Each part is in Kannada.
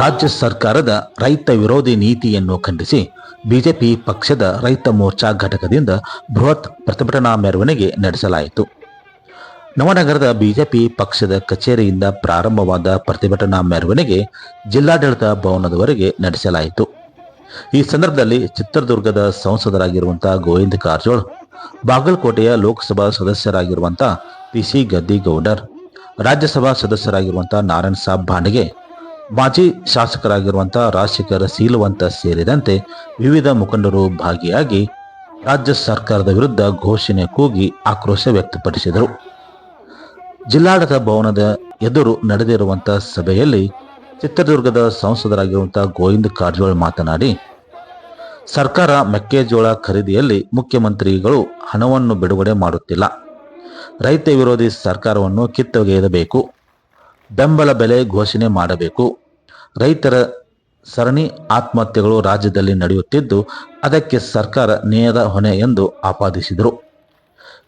ರಾಜ್ಯ ಸರ್ಕಾರದ ರೈತ ವಿರೋಧಿ ನೀತಿಯನ್ನು ಖಂಡಿಸಿ ಬಿಜೆಪಿ ಪಕ್ಷದ ರೈತ ಮೋರ್ಚಾ ಘಟಕದಿಂದ ಬೃಹತ್ ಪ್ರತಿಭಟನಾ ಮೆರವಣಿಗೆ ನಡೆಸಲಾಯಿತು. ನವನಗರದ ಬಿಜೆಪಿ ಪಕ್ಷದ ಕಚೇರಿಯಿಂದ ಪ್ರಾರಂಭವಾದ ಪ್ರತಿಭಟನಾ ಮೆರವಣಿಗೆ ಜಿಲ್ಲಾಡಳಿತ ಭವನದವರೆಗೆ ನಡೆಸಲಾಯಿತು. ಈ ಸಂದರ್ಭದಲ್ಲಿ ಚಿತ್ರದುರ್ಗದ ಸಂಸದರಾಗಿರುವಂತಹ ಗೋವಿಂದ ಕಾರಜೋಳ್, ಬಾಗಲಕೋಟೆಯ ಲೋಕಸಭಾ ಸದಸ್ಯರಾಗಿರುವಂತಹ ಪಿ ಸಿ ಗದ್ದಿಗೌಡರ್ ರಾಜ್ಯಸಭಾ ಸದಸ್ಯರಾಗಿರುವಂತಹ ನಾರಾಯಣ್ ಸಾಬ್ ಭಾಂಡಗೆ ಮಾಜಿ ಶಾಸಕರಾಗಿರುವಂತಹ ರಾಜಶೇಖರ ಸೀಲವಂತ ಸೇರಿದಂತೆ ವಿವಿಧ ಮುಖಂಡರು ಭಾಗಿಯಾಗಿ ರಾಜ್ಯ ಸರ್ಕಾರದ ವಿರುದ್ಧ ಘೋಷಣೆ ಕೂಗಿ ಆಕ್ರೋಶ ವ್ಯಕ್ತಪಡಿಸಿದರು. ಜಿಲ್ಲಾಡಳಿತ ಭವನದ ಎದುರು ನಡೆದಿರುವಂತಹ ಸಭೆಯಲ್ಲಿ ಚಿತ್ರದುರ್ಗದ ಸಂಸದರಾಗಿರುವಂತಹ ಗೋವಿಂದ ಕಾರಜೋಳ ಮಾತನಾಡಿ, ಸರ್ಕಾರ ಮೆಕ್ಕೆಜೋಳ ಖರೀದಿಯಲ್ಲಿ ಮುಖ್ಯಮಂತ್ರಿಗಳು ಹಣವನ್ನು ಬಿಡುಗಡೆ ಮಾಡುತ್ತಿಲ್ಲ. ರೈತ ವಿರೋಧಿ ಸರ್ಕಾರವನ್ನು ಕಿತ್ತೊಗೆಯಬೇಕು. ಬೆಂಬಲ ಬೆಲೆ ಘೋಷಣೆ ಮಾಡಬೇಕು. ರೈತರ ಸರಣಿ ಆತ್ಮಹತ್ಯೆಗಳು ರಾಜ್ಯದಲ್ಲಿ ನಡೆಯುತ್ತಿದ್ದು, ಅದಕ್ಕೆ ಸರ್ಕಾರ ನೇರ ಹೊಣೆ ಎಂದು ಆಪಾದಿಸಿದರು.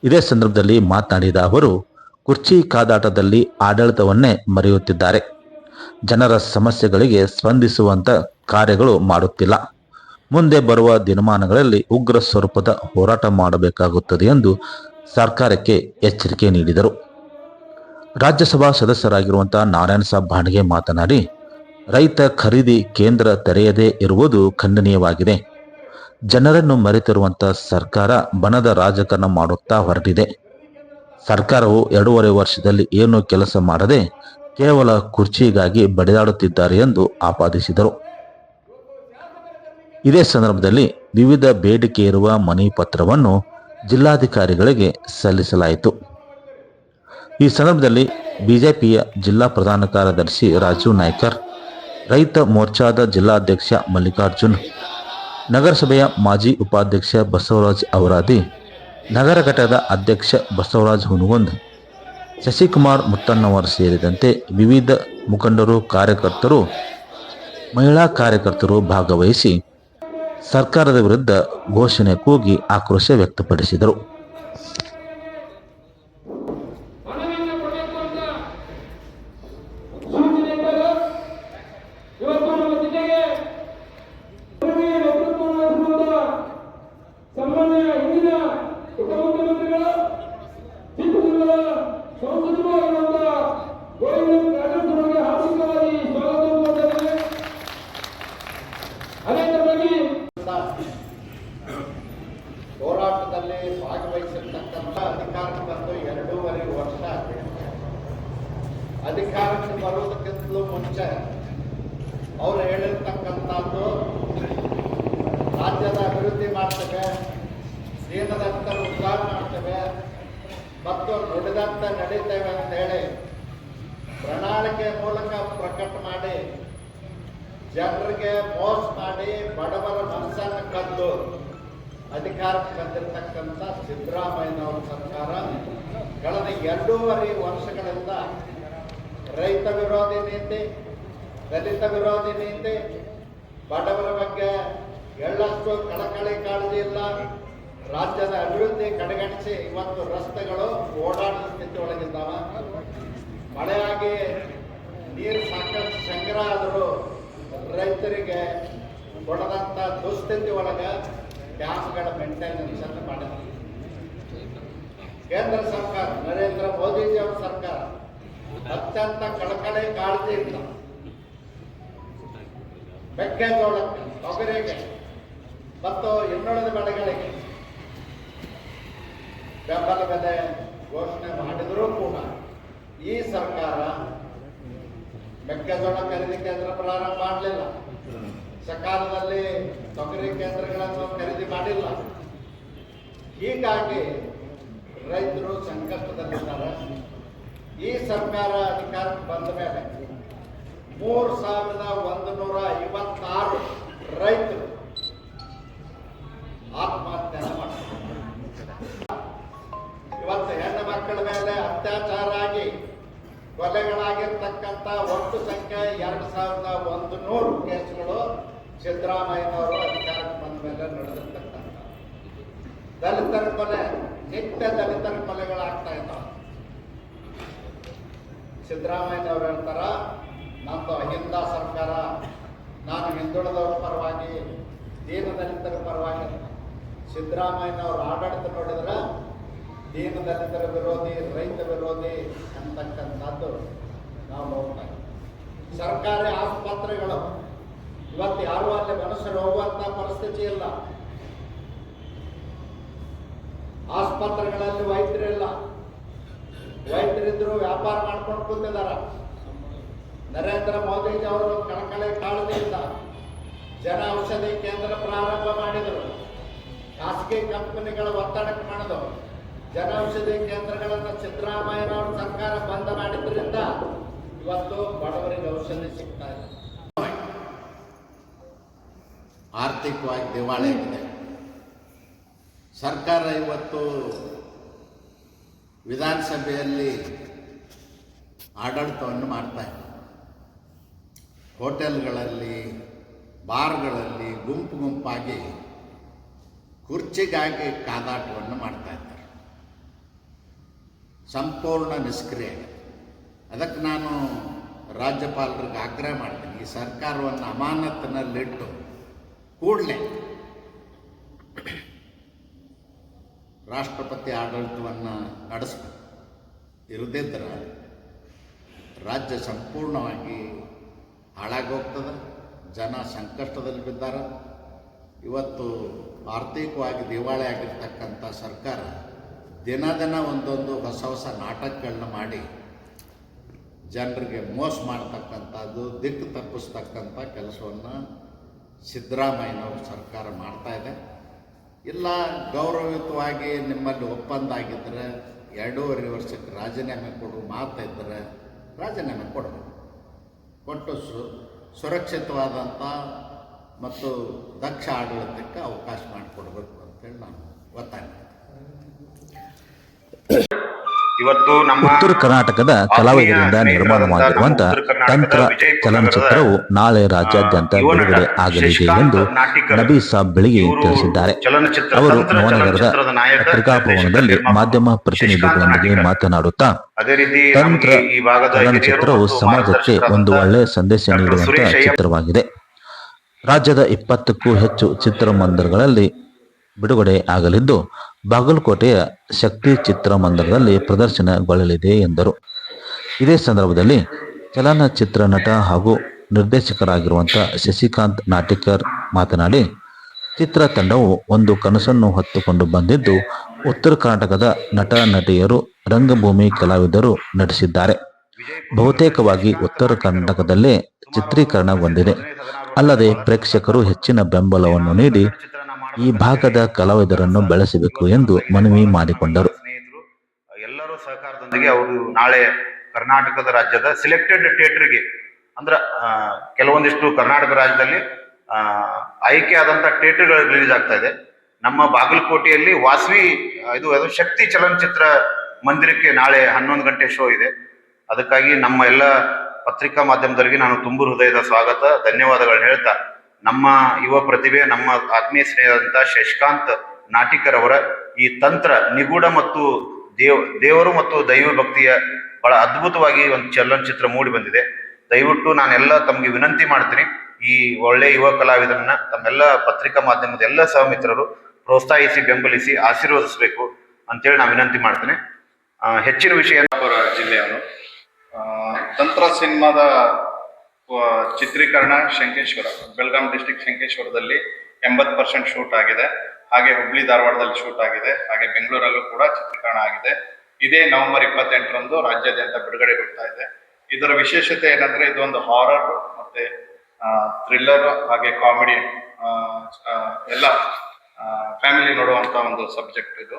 ಇದೇ ಸಂದರ್ಭದಲ್ಲಿ ಮಾತನಾಡಿದ ಅವರು, ಕುರ್ಚಿ ಕಾದಾಟದಲ್ಲಿ ಆಡಳಿತವನ್ನೇ ಮರೆಯುತ್ತಿದ್ದಾರೆ. ಜನರ ಸಮಸ್ಯೆಗಳಿಗೆ ಸ್ಪಂದಿಸುವಂಥ ಕಾರ್ಯಗಳು ಮಾಡುತ್ತಿಲ್ಲ. ಮುಂದೆ ಬರುವ ದಿನಮಾನಗಳಲ್ಲಿ ಉಗ್ರ ಸ್ವರೂಪದ ಹೋರಾಟ ಮಾಡಬೇಕಾಗುತ್ತದೆ ಎಂದು ಸರ್ಕಾರಕ್ಕೆ ಎಚ್ಚರಿಕೆ ನೀಡಿದರು. ರಾಜ್ಯಸಭಾ ಸದಸ್ಯರಾಗಿರುವಂತಹ ನಾರಾಯಣ ಸಾಬ್ ಭಾಂಡ್ಗೆ ಮಾತನಾಡಿ, ರೈತ ಖರೀದಿ ಕೇಂದ್ರ ತೆರೆಯದೇ ಇರುವುದು ಖಂಡನೀಯವಾಗಿದೆ. ಜನರನ್ನು ಮರೆತಿರುವಂತಹ ಸರ್ಕಾರ ಬಣದ ರಾಜಕಾರಣ ಮಾಡುತ್ತಾ ಹೊರಟಿದೆ. ಸರ್ಕಾರವು ಎರಡೂವರೆ ವರ್ಷದಲ್ಲಿ ಏನು ಕೆಲಸ ಮಾಡದೆ ಕೇವಲ ಕುರ್ಚಿಗಾಗಿ ಬಡಿದಾಡುತ್ತಿದ್ದಾರೆ ಎಂದು ಆಪಾದಿಸಿದರು. ಇದೇ ಸಂದರ್ಭದಲ್ಲಿ ವಿವಿಧ ಬೇಡಿಕೆ ಇರುವ ಮನವಿ ಪತ್ರವನ್ನು ಜಿಲ್ಲಾಧಿಕಾರಿಗಳಿಗೆ ಸಲ್ಲಿಸಲಾಯಿತು. ಈ ಸಂದರ್ಭದಲ್ಲಿ ಬಿಜೆಪಿಯ ಜಿಲ್ಲಾ ಪ್ರಧಾನ ಕಾರ್ಯದರ್ಶಿ ರಾಜೀವ್ ನಾಯ್ಕರ್, ರೈತ ಮೋರ್ಚಾದ ಜಿಲ್ಲಾಧ್ಯಕ್ಷ ಮಲ್ಲಿಕಾರ್ಜುನ್, ನಗರಸಭೆಯ ಮಾಜಿ ಉಪಾಧ್ಯಕ್ಷ ಬಸವರಾಜ್ ಅವರಾದಿ ನಗರ ಘಟಕದ ಅಧ್ಯಕ್ಷ ಬಸವರಾಜ್ ಹುನಗುಂದ್ ಶಶಿಕುಮಾರ್ ಮುತ್ತಣ್ಣವರ್ ಸೇರಿದಂತೆ ವಿವಿಧ ಮುಖಂಡರು, ಕಾರ್ಯಕರ್ತರು, ಮಹಿಳಾ ಕಾರ್ಯಕರ್ತರು ಭಾಗವಹಿಸಿ ಸರ್ಕಾರದ ವಿರುದ್ಧ ಘೋಷಣೆ ಕೂಗಿ ಆಕ್ರೋಶ ವ್ಯಕ್ತಪಡಿಸಿದರು. ಅಧಿಕಾರಕ್ಕೆ ಬರುವುದಕ್ಕಿಂತಲೂ ಮುಂಚೆ ಅವರು ಹೇಳಿರ್ತಕ್ಕಂಥದ್ದು ರಾಜ್ಯದ ಅಭಿವೃದ್ಧಿ ಮಾಡ್ತೇವೆ ದೀನದತ್ತ ಉದ್ಧಾರ ಮಾಡ್ತೇವೆ, ಮತ್ತು ನುಡಿದಂತ ನಡೀತೇವೆ ಅಂತ ಹೇಳಿ ಪ್ರಣಾಳಿಕೆ ಮೂಲಕ ಪ್ರಕಟ ಮಾಡಿ ಜನರಿಗೆ ಮೋಸ ಮಾಡಿ ಬಡವರ ಮನಸ್ಸನ್ನು ಕದ್ದು ಅಧಿಕಾರಕ್ಕೆ ಬಂದಿರತಕ್ಕಂಥ ಸಿದ್ದರಾಮಯ್ಯನವರ ಸರ್ಕಾರ ಕಳೆದ ಎರಡೂವರೆ ವರ್ಷಗಳಿಂದ ರೈತ ವಿರೋಧಿ ನೀತಿ, ದಲಿತ ವಿರೋಧಿ ನೀತಿ, ಬಡವರ ಬಗ್ಗೆ ಎಳ್ಳಷ್ಟು ಕಳಕಳಿ ಕಾಳಜಿ ಇಲ್ಲ. ರಾಜ್ಯದ ಅಭಿವೃದ್ಧಿ ಕಡೆಗಣಿಸಿ ಇವತ್ತು ರಸ್ತೆಗಳು ಓಡಾಡದ ಸ್ಥಿತಿ ಒಳಗಿದ್ದಾವ ಮಳೆಯಾಗಿ ನೀರು ಸಾಕಷ್ಟು ಸಂಗ್ರಹ ಆದರೂ ರೈತರಿಗೆ ಕೊಡದಂಥ ದುಸ್ಥಿತಿ ಒಳಗೆ ಡ್ಯಾಮ್ಗಳ ಮೇಂಟೆನೆನ್ಸ್ ಅನ್ನು ಮಾಡಿದೆ ಕೇಂದ್ರ ಸರ್ಕಾರ, ನರೇಂದ್ರ ಮೋದಿಜಿ ಅವರ ಸರ್ಕಾರ ಅತ್ಯಂತ ಕಳಕಳೆ ಇಲ್ಲ. ಮೆಕ್ಕೆಜೋಳಕ್ಕೆ ತೊಗರಿಗೆ, ಮತ್ತು ಇನ್ನುಳಿದ ಬೆಳೆಗಳಿಗೆ ಬೆಂಬಲ ಬೆಲೆ ಘೋಷಣೆ ಮಾಡಿದರೂ ಕೂಡ ಈ ಸರ್ಕಾರ ಮೆಕ್ಕೆಜೋಳ ಖರೀದಿ ಕೇಂದ್ರ ಪ್ರಾರಂಭ ಮಾಡಲಿಲ್ಲ. ಸಕಾಲದಲ್ಲಿ ತೊಗರಿ ಕೇಂದ್ರಗಳನ್ನು ಖರೀದಿ ಮಾಡಿಲ್ಲ. ಹೀಗಾಗಿ ರೈತರು ಸಂಕಷ್ಟದಲ್ಲಿದ್ದಾರೆ. ಈ ಸರ್ಕಾರ ಅಧಿಕಾರಕ್ಕೆ ಬಂದ ಮೇಲೆ ಮೂರು ಸಾವಿರದ ಒಂದು ನೂರ ಐವತ್ತಾರು ರೈತರು ಆತ್ಮಹತ್ಯೆಯನ್ನು ಮಾಡ್ತಾರೆ ಇವತ್ತು ಹೆಣ್ಣು ಮಕ್ಕಳ ಮೇಲೆ ಅತ್ಯಾಚಾರ ಆಗಿ ಕೊಲೆಗಳಾಗಿರ್ತಕ್ಕಂಥ ಒಟ್ಟು ಸಂಖ್ಯೆ ಎರಡು ಸಾವಿರದ ಒಂದು ನೂರು ಕೇಸ್ಗಳು ಸಿದ್ದರಾಮಯ್ಯನವರು ಅಧಿಕಾರಕ್ಕೆ ಬಂದ ಮೇಲೆ ನಡೆದಿರ್ತಕ್ಕಂಥ ದಲಿತರ ಕೊಲೆ, ನಿತ್ಯ ದಲಿತರ ಕೊಲೆಗಳಾಗ್ತಾ ಇದ್ದಾವೆ. ಸಿದ್ದರಾಮಯ್ಯನವ್ರು ಹೇಳ್ತಾರ, ನಂದು ಅಹಿಂದ ಸರ್ಕಾರ, ನಾನು ಹಿಂದುಳಿದವರ ಪರವಾಗಿ, ದೀನದಲಿತರ ಪರವಾಗಿ ಸಿದ್ದರಾಮಯ್ಯನವ್ರ ಆಡಳಿತ ನೋಡಿದ್ರೆ, ದೀನದಲಿತರ ವಿರೋಧಿ, ರೈತ ವಿರೋಧಿ ಅಂತಕ್ಕಂಥದ್ದು ನಾವು ನೋಡ್ತಾ ಸರ್ಕಾರಿ ಆಸ್ಪತ್ರೆಗಳು, ಇವತ್ತು ಯಾರು ಅಲ್ಲಿ ಮನುಷ್ಯರು ಹೋಗುವಂಥ ಪರಿಸ್ಥಿತಿ ಇಲ್ಲ. ಆಸ್ಪತ್ರೆಗಳಲ್ಲಿ ವೈದ್ಯರಿಲ್ಲ. ವೈದ್ಯರಿದ್ರು ವ್ಯಾಪಾರ ಮಾಡ್ಕೊಂಡು ಕೂತಿದಾರ ನರೇಂದ್ರ ಮೋದಿಜಿ ಅವರು ಕಳಕಳೆ ಕಾಳಜಿಯಿಂದ ಜನ ಔಷಧಿ ಕೇಂದ್ರ ಪ್ರಾರಂಭ ಮಾಡಿದರು. ಖಾಸಗಿ ಕಂಪನಿಗಳ ಒತ್ತಡಕ್ಕೆ ಮಾಡಿದ್ರು ಜನ ಔಷಧಿ ಕೇಂದ್ರಗಳನ್ನು ಸಿದ್ದರಾಮಯ್ಯನವರ ಸರ್ಕಾರ ಬಂದ್ ಮಾಡಿದ್ರಿಂದ ಇವತ್ತು ಬಡವರಿಗೆ ಔಷಧಿ ಸಿಗ್ತಾ ಇದೆ. ಆರ್ಥಿಕವಾಗಿ ದಿವಾಳಿಯಾಗಿದೆ ಸರ್ಕಾರ ಇವತ್ತು ವಿಧಾನಸಭೆಯಲ್ಲಿ ಆಡಳಿತವನ್ನು ಮಾಡ್ತಾ ಇದ್ದ ಹೋಟೆಲ್ಗಳಲ್ಲಿ, ಬಾರ್ಗಳಲ್ಲಿ ಗುಂಪು ಗುಂಪಾಗಿ ಕುರ್ಚಿಗಾಗಿ ಕಾದಾಟವನ್ನು ಮಾಡ್ತಾ ಇದ್ದಾರೆ. ಸಂಪೂರ್ಣ ನಿಷ್ಕ್ರಿಯ ಅದಕ್ಕೆ ನಾನು ರಾಜ್ಯಪಾಲರಿಗೆ ಆಗ್ರಹ ಮಾಡ್ತೀನಿ. ಈ ಸರ್ಕಾರವನ್ನು ಅಮಾನತಿನಲ್ಲಿಟ್ಟು ಕೂಡಲೇ ರಾಷ್ಟ್ರಪತಿ ಆಡಳಿತವನ್ನು ನಡೆಸಬೇಕು. ಇರದಿದ್ದರೆ ರಾಜ್ಯ ಸಂಪೂರ್ಣವಾಗಿ ಹಾಳಾಗೋಗ್ತದೆ. ಜನ ಸಂಕಷ್ಟದಲ್ಲಿ ಬಿದ್ದಾರೆ. ಇವತ್ತು ಆರ್ಥಿಕವಾಗಿ ದಿವಾಳಿ ಆಗಿರ್ತಕ್ಕಂಥ ಸರ್ಕಾರ ದಿನ ದಿನ ಒಂದೊಂದು ಹೊಸ ಹೊಸ ನಾಟಕಗಳನ್ನ ಮಾಡಿ ಜನರಿಗೆ ಮೋಸ ಮಾಡ್ತಕ್ಕಂಥದ್ದು, ದಿಕ್ಕು ತಪ್ಪಿಸ್ತಕ್ಕಂಥ ಕೆಲಸವನ್ನು ಸಿದ್ದರಾಮಯ್ಯನವ್ರ ಸರ್ಕಾರ ಮಾಡ್ತಾ ಇದೆ. ಇಲ್ಲ, ಗೌರವಯುತವಾಗಿ ನಿಮ್ಮಲ್ಲಿ ಒಪ್ಪಂದ ಆಗಿದ್ದರೆ ಎರಡೂವರೆ ವರ್ಷಕ್ಕೆ ರಾಜೀನಾಮೆ ಕೊಡು ಮಾತಿದ್ದರೆ ರಾಜೀನಾಮೆ ಕೊಡಬೇಕು ಕೊಟ್ಟು ಸು, ಸುರಕ್ಷಿತವಾದಂಥ ಮತ್ತು ದಕ್ಷ ಆಡಳಿತಕ್ಕೆ ಅವಕಾಶ ಮಾಡಿಕೊಡ್ಬೇಕು ಅಂತೇಳಿ ನಾನು ಒತ್ತಾಯ. ಇವತ್ತು ನಮ್ಮ ಉತ್ತರ ಕರ್ನಾಟಕದ ಕಲಾವಿದರಿಂದ ನಿರ್ಮಾಣವಾಗಿರುವಂತಹ ತಂತ್ರ ಚಲನಚಿತ್ರವು ನಾಳೆ ರಾಜ್ಯಾದ್ಯಂತ ಬಿಡುಗಡೆ ಆಗಲಿದೆ ಎಂದು ನಬಿ ಸಾಬ್ ಬೆಳಿಗ್ಗೆ ತಿಳಿಸಿದ್ದಾರೆ. ಅವರು ನವನಗರದ ಪತ್ರಿಕಾಭವನದಲ್ಲಿ ನಾಯಕ, ಪತ್ರಿಕಾ ಭವನದಲ್ಲಿ ಮಾಧ್ಯಮ ಪ್ರತಿನಿಧಿಗಳೊಂದಿಗೆ ಮಾತನಾಡುತ್ತಾ ಅದೇ ರೀತಿ ತಂತ್ರ ಚಲನಚಿತ್ರವು ಸಮಾಜಕ್ಕೆ ಒಂದು ಒಳ್ಳೆಯ ಸಂದೇಶ ನೀಡುವಂತಹ ಚಿತ್ರವಾಗಿದೆ. ರಾಜ್ಯದ ಇಪ್ಪತ್ತಕ್ಕೂ ಹೆಚ್ಚು ಚಿತ್ರಮಂದಿರಗಳಲ್ಲಿ ಬಿಡುಗಡೆ ಆಗಲಿದ್ದು, ಬಾಗಲಕೋಟೆಯ ಶಕ್ತಿ ಚಿತ್ರಮಂದಿರದಲ್ಲಿ ಪ್ರದರ್ಶನಗೊಳ್ಳಲಿದೆ ಎಂದರು. ಇದೇ ಸಂದರ್ಭದಲ್ಲಿ ಚಲನಚಿತ್ರ ನಟ ಹಾಗೂ ನಿರ್ದೇಶಕರಾಗಿರುವಂಥ ಶಶಿಕಾಂತ್ ನಾಟಿಕರ್ ಮಾತನಾಡಿ ಚಿತ್ರತಂಡವು ಒಂದು ಕನಸನ್ನು ಹೊತ್ತುಕೊಂಡು ಬಂದಿದ್ದು, ಉತ್ತರ ಕರ್ನಾಟಕದ ನಟ, ನಟಿಯರು ರಂಗಭೂಮಿ ಕಲಾವಿದರು ನಟಿಸಿದ್ದಾರೆ. ಬಹುತೇಕವಾಗಿ ಉತ್ತರ ಕರ್ನಾಟಕದಲ್ಲೇ ಚಿತ್ರೀಕರಣಗೊಂಡಿದೆ ಅಲ್ಲದೆ ಪ್ರೇಕ್ಷಕರು ಹೆಚ್ಚಿನ ಬೆಂಬಲವನ್ನು ನೀಡಿ ಈ ಭಾಗದ ಕಲಾವಿದರನ್ನು ಬೆಳೆಸಬೇಕು ಎಂದು ಮನವಿ ಮಾಡಿಕೊಂಡರು. ಎಲ್ಲರೂ ಸಹಕಾರದೊಂದಿಗೆ ಅವರು ನಾಳೆ ಕರ್ನಾಟಕದ ರಾಜ್ಯದ ಸಿಲೆಕ್ಟೆಡ್ ಥಿಯೇಟರ್ಗೆ ಅಂದ್ರ ಕೆಲವೊಂದಿಷ್ಟು ಕರ್ನಾಟಕ ರಾಜ್ಯದಲ್ಲಿ ಆಯ್ಕೆ ಆದಂತ ಥಿಯೇಟರ್ಗಳು ರಿಲೀಸ್ ಆಗ್ತಾ ಇದೆ. ನಮ್ಮ ಬಾಗಲಕೋಟೆಯಲ್ಲಿ ವಾಸವಿ, ಇದು ಅದು ಶಕ್ತಿ ಚಲನಚಿತ್ರ ಮಂದಿರಕ್ಕೆ ನಾಳೆ ಹನ್ನೊಂದು ಗಂಟೆ ಶೋ ಇದೆ. ಅದಕ್ಕಾಗಿ ನಮ್ಮ ಎಲ್ಲ ಪತ್ರಿಕಾ ಮಾಧ್ಯಮದವರಿಗೆ ನಾನು ತುಂಬು ಹೃದಯದ ಸ್ವಾಗತ, ಧನ್ಯವಾದಗಳನ್ನ ಹೇಳ್ತಾ ನಮ್ಮ ಯುವ ಪ್ರತಿಭೆ, ನಮ್ಮ ಆತ್ಮೀಯ ಸ್ನೇಹಿತರಂತ ಶಶಿಕಾಂತ್ ನಾಟಿಕರ್ ಅವರ ಈ ತಂತ್ರ ನಿಗೂಢ ಮತ್ತು ದೇವ್, ದೇವರು ಮತ್ತು ದೈವ ಭಕ್ತಿಯ ಬಹಳ ಅದ್ಭುತವಾಗಿ ಒಂದು ಚಲನಚಿತ್ರ ಮೂಡಿ ಬಂದಿದೆ. ದಯವಿಟ್ಟು ನಾನೆಲ್ಲ ತಮಗೆ ವಿನಂತಿ ಮಾಡ್ತೀನಿ, ಈ ಒಳ್ಳೆ ಯುವ ಕಲಾವಿದರನ್ನ, ತಮ್ಮೆಲ್ಲ ಪತ್ರಿಕಾ ಮಾಧ್ಯಮದ ಎಲ್ಲ ಸಹಮಿತ್ರರು ಪ್ರೋತ್ಸಾಹಿಸಿ, ಬೆಂಬಲಿಸಿ, ಆಶೀರ್ವದಿಸಬೇಕು ಅಂತೇಳಿ ನಾನು ವಿನಂತಿ ಮಾಡ್ತೀನಿ. ಹೆಚ್ಚಿನ ವಿಷಯ ಜಿಲ್ಲೆಯವರು ತಂತ್ರ ಸಿನಿಮಾದ ಚಿತ್ರೀಕರಣ ಶಂಕೇಶ್ವರ, ಬೆಳಗಾಂ ಡಿಸ್ಟಿಕ್ ಶಂಕೇಶ್ವರದಲ್ಲಿ ಎಂಬತ್ತು ಪರ್ಸೆಂಟ್ ಶೂಟ್ ಆಗಿದೆ. ಹಾಗೆ ಹುಬ್ಳಿ ಧಾರವಾಡದಲ್ಲಿ ಶೂಟ್ ಆಗಿದೆ. ಹಾಗೆ ಬೆಂಗಳೂರಲ್ಲೂ ಕೂಡ ಚಿತ್ರೀಕರಣ ಆಗಿದೆ. ಇದೇ ನವೆಂಬರ್ ಇಪ್ಪತ್ತೆಂಟರಂದು ರಾಜ್ಯಾದ್ಯಂತ ಬಿಡುಗಡೆಗೊಳ್ತಾ ಇದೆ. ಇದರ ವಿಶೇಷತೆ ಏನಂದ್ರೆ ಇದೊಂದು ಹಾರರ್ ಮತ್ತೆ ಥ್ರಿಲ್ಲರ್ ಹಾಗೆ ಕಾಮಿಡಿ ಎಲ್ಲ ಫ್ಯಾಮಿಲಿ ನೋಡುವಂತ ಒಂದು ಸಬ್ಜೆಕ್ಟ್ ಇದು.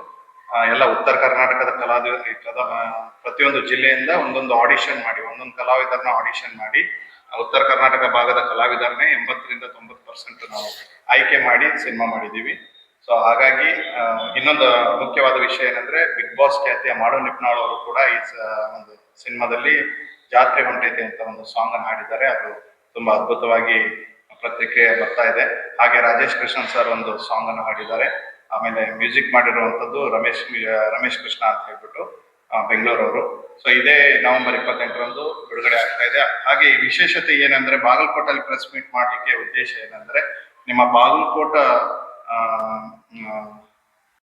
ಎಲ್ಲ ಉತ್ತರ ಕರ್ನಾಟಕದ ಕಲಾವಿದ ಪ್ರತಿಯೊಂದು ಜಿಲ್ಲೆಯಿಂದ ಒಂದೊಂದು ಆಡಿಷನ್ ಮಾಡಿ, ಒಂದೊಂದು ಕಲಾವಿದರನ್ನ ಆಡಿಷನ್ ಮಾಡಿ ಉತ್ತರ ಕರ್ನಾಟಕ ಭಾಗದ ಕಲಾವಿದರನ್ನೇ ಎಂಬತ್ತರಿಂದ ತೊಂಬತ್ತು ಪರ್ಸೆಂಟ್ ನಾವು ಆಯ್ಕೆ ಮಾಡಿ ಸಿನಿಮಾ ಮಾಡಿದ್ದೀವಿ. ಸೊ ಹಾಗಾಗಿ ಇನ್ನೊಂದು ಮುಖ್ಯವಾದ ವಿಷಯ ಏನಂದ್ರೆ ಬಿಗ್ ಬಾಸ್ ಖ್ಯಾತಿಯ ಮಾಡು ನಿಪ್ನಾಳು ಅವರು ಕೂಡ ಈ ಒಂದು ಸಿನಿಮಾದಲ್ಲಿ ಜಾತ್ರೆ ಹೊಂಟೈತೆ ಅಂತ ಒಂದು ಸಾಂಗ್ ಅನ್ನು ಹಾಡಿದ್ದಾರೆ. ಅದು ತುಂಬಾ ಅದ್ಭುತವಾಗಿ ಪ್ರತಿಕ್ರಿಯೆ ಬರ್ತಾ ಇದೆ. ಹಾಗೆ ರಾಜೇಶ್ ಕೃಷ್ಣನ್ ಸರ್ ಒಂದು ಸಾಂಗ್ ಅನ್ನು ಹಾಡಿದ್ದಾರೆ. ಆಮೇಲೆ ಮ್ಯೂಸಿಕ್ ಮಾಡಿರುವಂತದ್ದು ರಮೇಶ್ ರಮೇಶ್ ಕೃಷ್ಣ ಅಂತ ಹೇಳ್ಬಿಟ್ಟು. ಬೆಂಗಳೂರವರು. ಸೊ ಇದೇ ನವೆಂಬರ್ ಇಪ್ಪತ್ತೆಂಟರಂದು ಬಿಡುಗಡೆ ಆಗ್ತಾ ಇದೆ. ಹಾಗೆ ಈ ವಿಶೇಷತೆ ಏನಂದ್ರೆ ಬಾಗಲಕೋಟಲ್ಲಿ ಪ್ರೆಸ್ ಮೀಟ್ ಮಾಡಲಿಕ್ಕೆ ಉದ್ದೇಶ ಏನಂದ್ರೆ, ನಿಮ್ಮ ಬಾಗಲಕೋಟ